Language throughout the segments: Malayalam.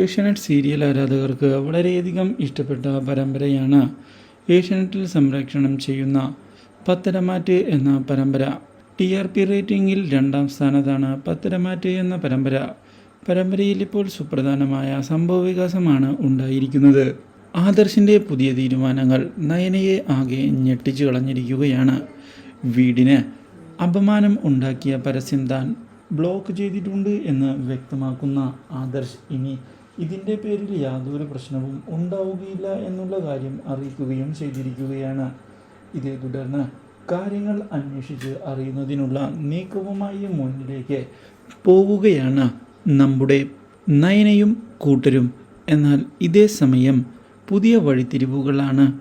ഏഷ്യാനെറ്റ് സീരിയൽ ആരാധകർക്ക് വളരെയധികം ഇഷ്ടപ്പെട്ട പരമ്പരയാണ് ഏഷ്യാനെറ്റിൽ സംരക്ഷണം ചെയ്യുന്ന പത്തരമാറ്റ് എന്ന പരമ്പര. ടി ആർ പി റേറ്റിംഗിൽ രണ്ടാം സ്ഥാനത്താണ് പത്തരമാറ്റ് എന്ന പരമ്പര. പരമ്പരയിൽ ഇപ്പോൾ സുപ്രധാനമായ സംഭവവികാസമാണ് ഉണ്ടായിരിക്കുന്നത്. ആദർശിന്റെ പുതിയ തീരുമാനങ്ങൾ നയനയെ ആകെ ഞെട്ടിച്ചു കളഞ്ഞിരിക്കുകയാണ്. വീടിന് അപമാനം ഉണ്ടാക്കിയ പരസ്യം താൻ ബ്ലോക്ക് ചെയ്തിട്ടുണ്ട് എന്ന് വ്യക്തമാക്കുന്ന ആദർശ് ഇനി ഇതിന്റെ പേരിൽ യാതൊരു പ്രശ്നവും ഉണ്ടാവുകയില്ല എന്നുള്ള കാര്യം അറിയിക്കുകയും ചെയ്തിരിക്കുകയാണ്. ഇതേ തുടർന്ന് കാര്യങ്ങൾ അന്വേഷിച്ച് അറിയുന്നതിനുള്ള നീക്കവുമായി മുന്നിലേക്ക് പോവുകയാണ് നമ്മുടെ നയനയും കൂട്ടരും. എന്നാൽ ഇതേ സമയം പുതിയ വഴിത്തിരിവുകളാണ്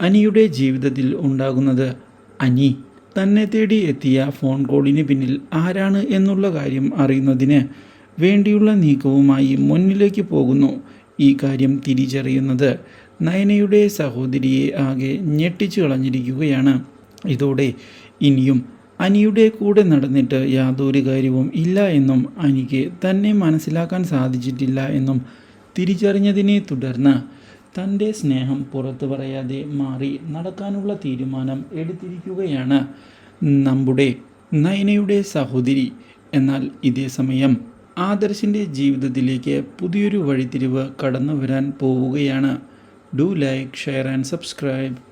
അനിയുടെ ജീവിതത്തിൽ ഉണ്ടാകുന്നത്. അനി തന്നെ തേടി എത്തിയ ഫോൺ കോളിന് പിന്നിൽ ആരാണ് എന്നുള്ള കാര്യം അറിയുന്നതിന് വേണ്ടിയുള്ള നീക്കവുമായി മുന്നിലേക്ക് പോകുന്നു. ഈ കാര്യം തിരിച്ചറിയുന്നത് നയനയുടെ സഹോദരിയെ ആകെ ഞെട്ടിച്ചു കളഞ്ഞിരിക്കുകയാണ്. ഇതോടെ ഇനിയും അനിയുടെ കൂടെ നടന്നിട്ട് യാതൊരു കാര്യവും ഇല്ല എന്നും അനിക്ക് തന്നെ മനസ്സിലാക്കാൻ സാധിച്ചിട്ടില്ല എന്നും തിരിച്ചറിഞ്ഞതിനെ തുടർന്ന് തന്റെ സ്നേഹം പുറത്തു പറയാതെ മാറി നടക്കാനുള്ള തീരുമാനം എടുത്തിരിക്കുകയാണ്. നമ്മുടെ നയനയുടെ സഹോദരി. എന്നാൽ ഇതേ സമയം ആദർശിന്റെ ജീവിതത്തിലേക്ക് പുതിയൊരു വഴിത്തിരിവ് കടന്നു വരാൻ പോവുകയാണ്. Do like share and subscribe